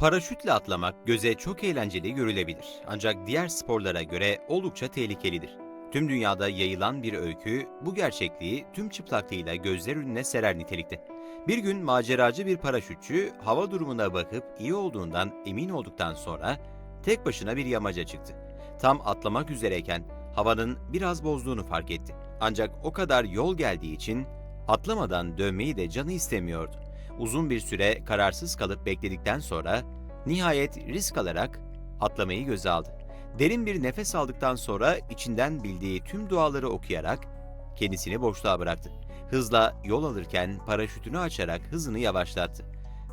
Paraşütle atlamak göze çok eğlenceli görülebilir. Ancak diğer sporlara göre oldukça tehlikelidir. Tüm dünyada yayılan bir öykü bu gerçekliği tüm çıplaklığıyla gözler önüne serer nitelikte. Bir gün maceracı bir paraşütçü hava durumuna bakıp iyi olduğundan emin olduktan sonra tek başına bir yamaca çıktı. Tam atlamak üzereyken havanın biraz bozduğunu fark etti. Ancak o kadar yol geldiği için atlamadan dönmeyi de canı istemiyordu. Uzun bir süre kararsız kalıp bekledikten sonra nihayet risk alarak atlamayı göze aldı. Derin bir nefes aldıktan sonra içinden bildiği tüm duaları okuyarak kendisini boşluğa bıraktı. Hızla yol alırken paraşütünü açarak hızını yavaşlattı.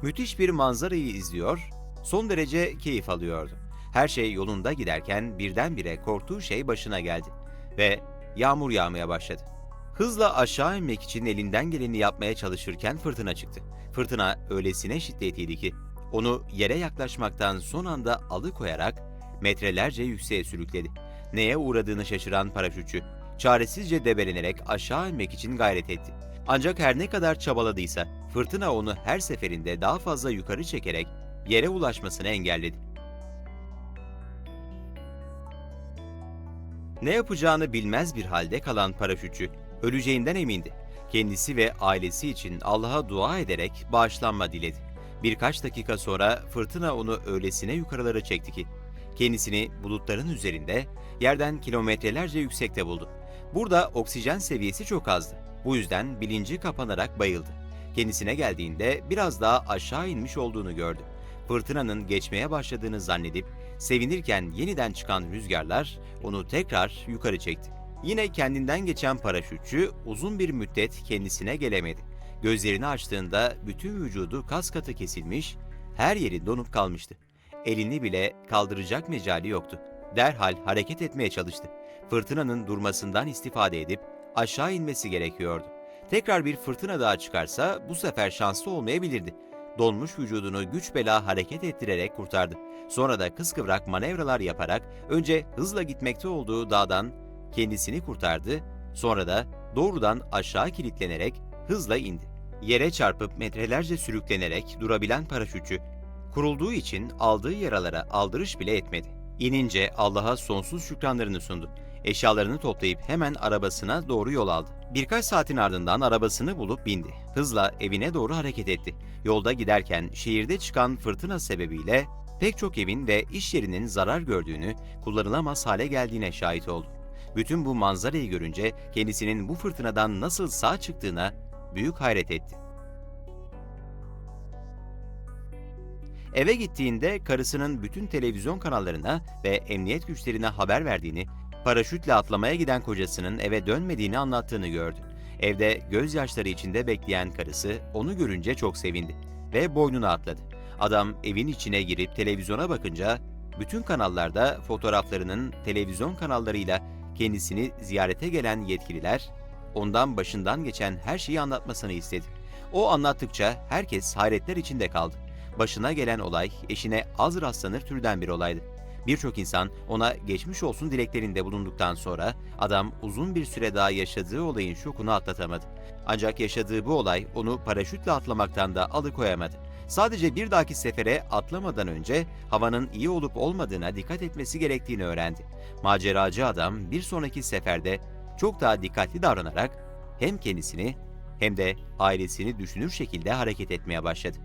Müthiş bir manzarayı izliyor, son derece keyif alıyordu. Her şey yolunda giderken birdenbire korktuğu şey başına geldi ve yağmur yağmaya başladı. Hızla aşağı inmek için elinden geleni yapmaya çalışırken fırtına çıktı. Fırtına öylesine şiddetliydi ki onu yere yaklaşmaktan son anda alıkoyarak metrelerce yükseğe sürükledi. Neye uğradığını şaşıran paraşütçü çaresizce debelenerek aşağı inmek için gayret etti. Ancak her ne kadar çabaladıysa fırtına onu her seferinde daha fazla yukarı çekerek yere ulaşmasını engelledi. Ne yapacağını bilmez bir halde kalan paraşütçü öleceğinden emindi. Kendisi ve ailesi için Allah'a dua ederek bağışlanma diledi. Birkaç dakika sonra fırtına onu öylesine yukarılara çekti ki kendisini bulutların üzerinde yerden kilometrelerce yüksekte buldu. Burada oksijen seviyesi çok azdı. Bu yüzden bilinci kapanarak bayıldı. Kendisine geldiğinde biraz daha aşağı inmiş olduğunu gördü. Fırtınanın geçmeye başladığını zannedip sevinirken yeniden çıkan rüzgarlar onu tekrar yukarı çekti. Yine kendinden geçen paraşütçü uzun bir müddet kendisine gelemedi. Gözlerini açtığında bütün vücudu kas katı kesilmiş, her yeri donup kalmıştı. Elini bile kaldıracak mecali yoktu. Derhal hareket etmeye çalıştı. Fırtınanın durmasından istifade edip aşağı inmesi gerekiyordu. Tekrar bir fırtına daha çıkarsa bu sefer şanslı olmayabilirdi. Donmuş vücudunu güç bela hareket ettirerek kurtardı. Sonra da kıskıvrak manevralar yaparak önce hızla gitmekte olduğu dağdan kendisini kurtardı, sonra da doğrudan aşağı kilitlenerek hızla indi. Yere çarpıp metrelerce sürüklenerek durabilen paraşütçü, kurulduğu için aldığı yaralara aldırış bile etmedi. İnince Allah'a sonsuz şükranlarını sundu. Eşyalarını toplayıp hemen arabasına doğru yol aldı. Birkaç saatin ardından arabasını bulup bindi. Hızla evine doğru hareket etti. Yolda giderken şehirde çıkan fırtına sebebiyle pek çok evin ve iş yerinin zarar gördüğünü, kullanılamaz hale geldiğine şahit oldu. Bütün bu manzarayı görünce kendisinin bu fırtınadan nasıl sağ çıktığına büyük hayret etti. Eve gittiğinde karısının bütün televizyon kanallarına ve emniyet güçlerine haber verdiğini, paraşütle atlamaya giden kocasının eve dönmediğini anlattığını gördü. Evde gözyaşları içinde bekleyen karısı onu görünce çok sevindi ve boynuna atladı. Adam evin içine girip televizyona bakınca bütün kanallarda fotoğraflarının televizyon kanallarıyla kendisini ziyarete gelen yetkililer ondan başından geçen her şeyi anlatmasını istedi. O anlattıkça herkes hayretler içinde kaldı. Başına gelen olay eşine az rastlanır türden bir olaydı. Birçok insan ona geçmiş olsun dileklerinde bulunduktan sonra adam uzun bir süre daha yaşadığı olayın şokunu atlatamadı. Ancak yaşadığı bu olay onu paraşütle atlamaktan da alıkoyamadı. Sadece bir dahaki sefere atlamadan önce havanın iyi olup olmadığına dikkat etmesi gerektiğini öğrendi. Maceracı adam bir sonraki seferde çok daha dikkatli davranarak hem kendisini hem de ailesini düşünür şekilde hareket etmeye başladı.